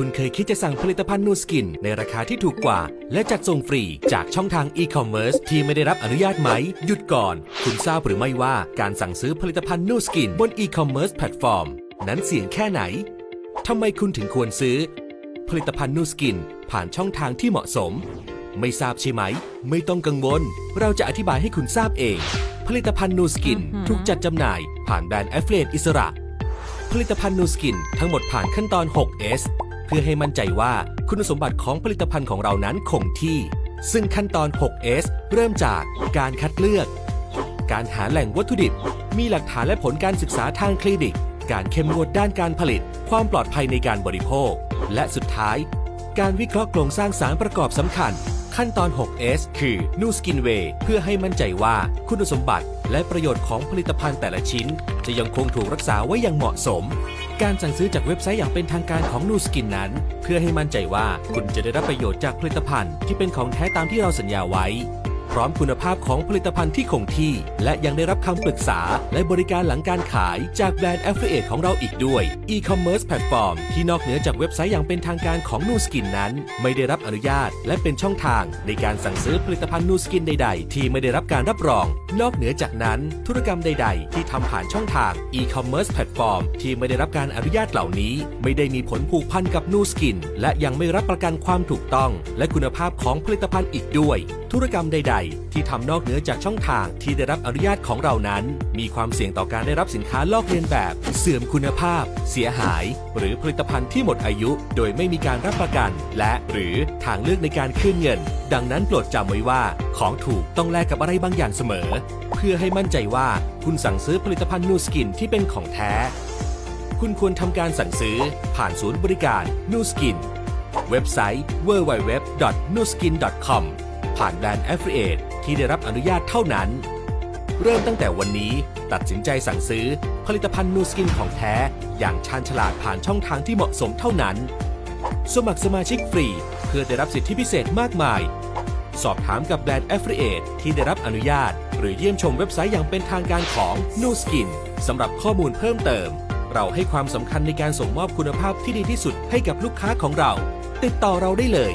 คุณเคยคิดจะสั่งผลิตภัณฑ์นูสกิน ในราคาที่ถูกกว่า และจัดส่งฟรีจากช่องทางอีคอมเมิร์ซที่ไม่ได้รับอนุญาตไหม หยุดก่อน คุณทราบหรือไม่ว่าการสั่งซื้อผลิตภัณฑ์นูสกินบนอีคอมเมิร์ซแพลตฟอร์มนั้นเสี่ยงแค่ไหนทำไมคุณถึงควรซื้อ ผลิตภัณฑ์นูสกิน ผ่านช่องทางที่เหมาะสม ไม่ทราบใช่ไหม ไม่ต้องกังวล เราจะอธิบายให้คุณทราบเอง ผลิตภัณฑ์นูสกินถูกจัดจำหน่ายผ่านแบรนด์แอฟเฟลอิสระ ผลิตภัณฑ์นูสกินทั้งหมดผ่านขั้นตอน 6S เพื่อให้มั่นใจว่าคุณสมบัติของผลิตภัณฑ์ของเรานั้นคงที่ ซึ่งขั้นตอน 6S เริ่มจากการคัดเลือก การหาแหล่งวัตถุดิบ มีหลักฐานและผลการศึกษาทางคลินิก การเข้มงวดด้านการผลิต ความปลอดภัยในการบริโภค และสุดท้าย การวิเคราะห์โครงสร้างสารประกอบสำคัญ ขั้นตอน 6S คือ New Skin Way เพื่อให้มั่นใจว่าคุณสมบัติและประโยชน์ของผลิตภัณฑ์แต่ละชิ้น จะยังคงถูกรักษาไว้อย่างเหมาะสม การสั่งซื้อจากเว็บไซต์อย่างเป็นทางการของ New Skin นั้น เพื่อให้มั่นใจว่าคุณจะได้รับประโยชน์จากผลิตภัณฑ์ที่เป็นของแท้ตามที่เราสัญญาไว้ ร้อมคุณภาพของผลิตภัณฑ์ที่คงที่ และยังได้รับคำปรึกษา และบริการหลังการขายจากแบรนด์ Affiliate ของเราอีกด้วย e-commerce แพลตฟอร์มที่นอกเหนือจากเว็บไซต์อย่างเป็นทางการของ Nu Skin นั้น ไม่ได้รับอนุญาต และเป็นช่องทาง ในการสั่งซื้อผลิตภัณฑ์ Nu Skin ใด ๆ ที่ไม่ได้รับการรับรอง นอกเหนือจากนั้น ธุรกรรมใด ๆ ที่ทำผ่านช่องทาง e-commerce แพลตฟอร์มที่ไม่ได้รับการอนุญาตเหล่านี้ ไม่ได้มีผลผูกพันกับ Nu Skin และยังไม่รับประกันความถูกต้อง และคุณภาพของผลิตภัณฑ์อีกด้วยธุรกรรมใด ๆ ที่ทำนอกเหนือจากช่องทางที่ได้รับอนุญาตของเรานั้น มีความเสี่ยงต่อการได้รับสินค้าลอกเลียนแบบ เสื่อมคุณภาพ เสียหาย หรือผลิตภัณฑ์ที่หมดอายุ โดยไม่มีการรับประกัน และหรือทางเลือกในการคืนเงิน ดังนั้นโปรดจำไว้ว่า ของถูกต้องแลกกับอะไรบางอย่างเสมอ เพื่อให้มั่นใจว่าคุณสั่งซื้อผลิตภัณฑ์นูสกินที่เป็นของแท้ คุณควรทำการสั่งซื้อ ผ่านศูนย์บริการนูสกินเว็บไซต์ www.nuskin.com ผ่านแบรนด์ Affiliate ที่ได้รับอนุญาตเท่านั้น เริ่มตั้งแต่วันนี้ตัดสินใจสั่งซื้อผลิตภัณฑ์นูสกินของแท้ อย่างชาญฉลาดผ่านช่องทางที่เหมาะสมเท่านั้น สมัครสมาชิกฟรี เพื่อได้รับสิทธิพิเศษมากมาย สอบถามกับแบรนด์ Affiliate ที่ได้รับอนุญาต หรือเยี่ยมชมเว็บไซต์อย่างเป็นทางการของ Nu Skin สำหรับข้อมูลเพิ่มเติม เราให้ความสำคัญในการส่งมอบคุณภาพที่ดีที่สุดให้กับลูกค้าของเรา ติดต่อเราได้เลย